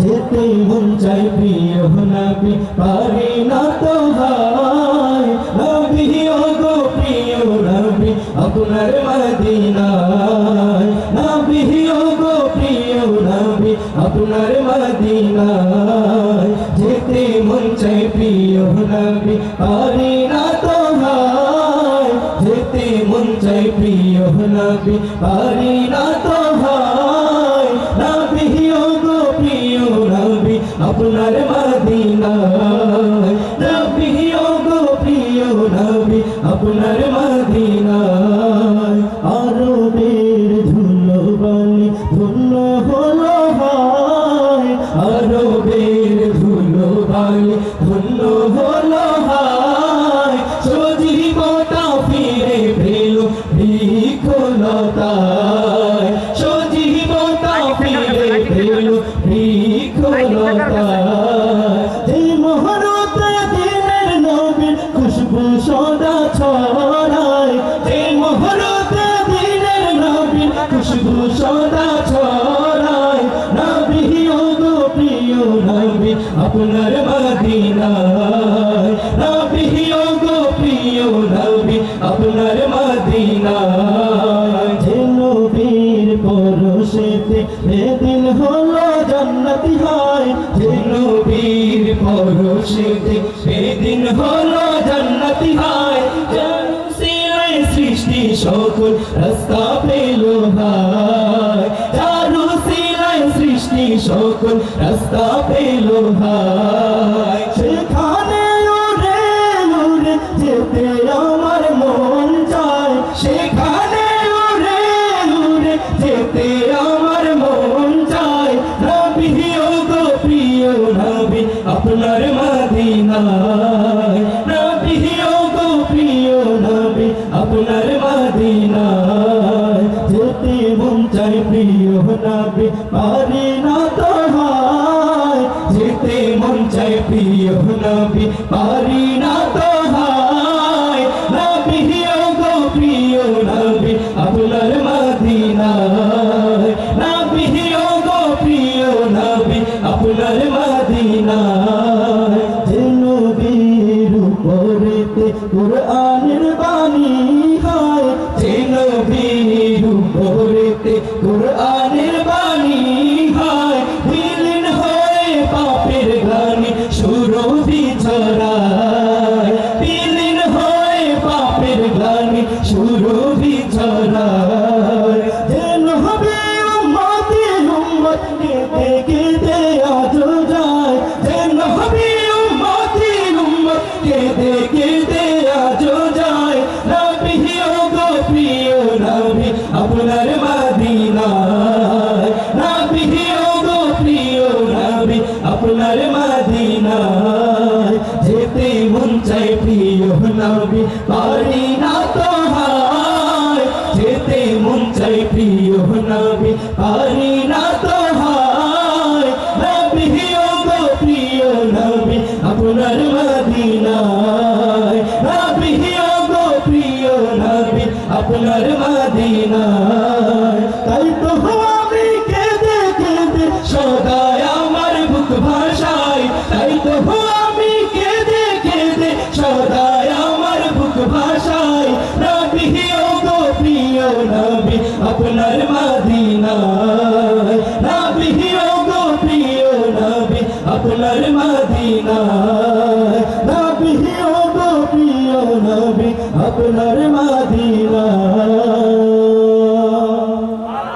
যেতে মন চাই প্রিয় নবী পারি না তো হায়। নবী ও গো প্রিয় নবী আপনার মদিনায়। নবী ও গো প্রিয় নবী আপনার মদিনায়। যেতে মন চাই প্রিয় নবী পারি না তো হায়। যেতে মন চাই প্রিয় নবী পারি না তো হায়। আপনার মদিনায় নবী ও গো প্রিয় নবী, আপনার মদিনায় আরবের ধুলো বালি ধন্য হলো হায়। আরবের ধুলো বালি ধন্য হলো হায়। সজীবতা ফিরে পেল ভিক্ষলতায় সদা ছড়ায় নবী ও নবী, আপনার মদিনায়। নবী ও নবী, আপনার মদিনায়। যে নবীর পরশেতে বেদিন হলো জান্নাতি হয়। যে নবীর পরশেতে বেদিন হলো জান্নাতি হয়। সকল রাস্তা পেল ভাই চারু সিলাই সৃষ্টি সকল রাস্তা পেল ভাই নবী পারি না তো হায় যেতে মন চাই প্রিয় নবী পারি গানি সুরভি ছড়ায় যে নবী উম্মত কেঁদে কেঁদে যায়। নবী উম্মতের উম্মত কেঁদে কেঁদে আজ যায়। নবী ও গো প্রিয় নবী আপনার মদিনায়। নবী ও গো প্রিয় নবী আপনার মদিনায়। যেতে মন চাই প্রিয় নবী, পারি না তো আপনার মদিনায়। নবী গো প্রিয় নবী আপনার মদিনায়। তাই তো আমি কেঁদে কেঁদে সদায় আমার বুক ভাষায় তাই তো কেঁদে কেঁদে সদায় আমার বুক ভাষায় নবী গো প্রিয় নবী আপনার মদিনায়। আপনার মা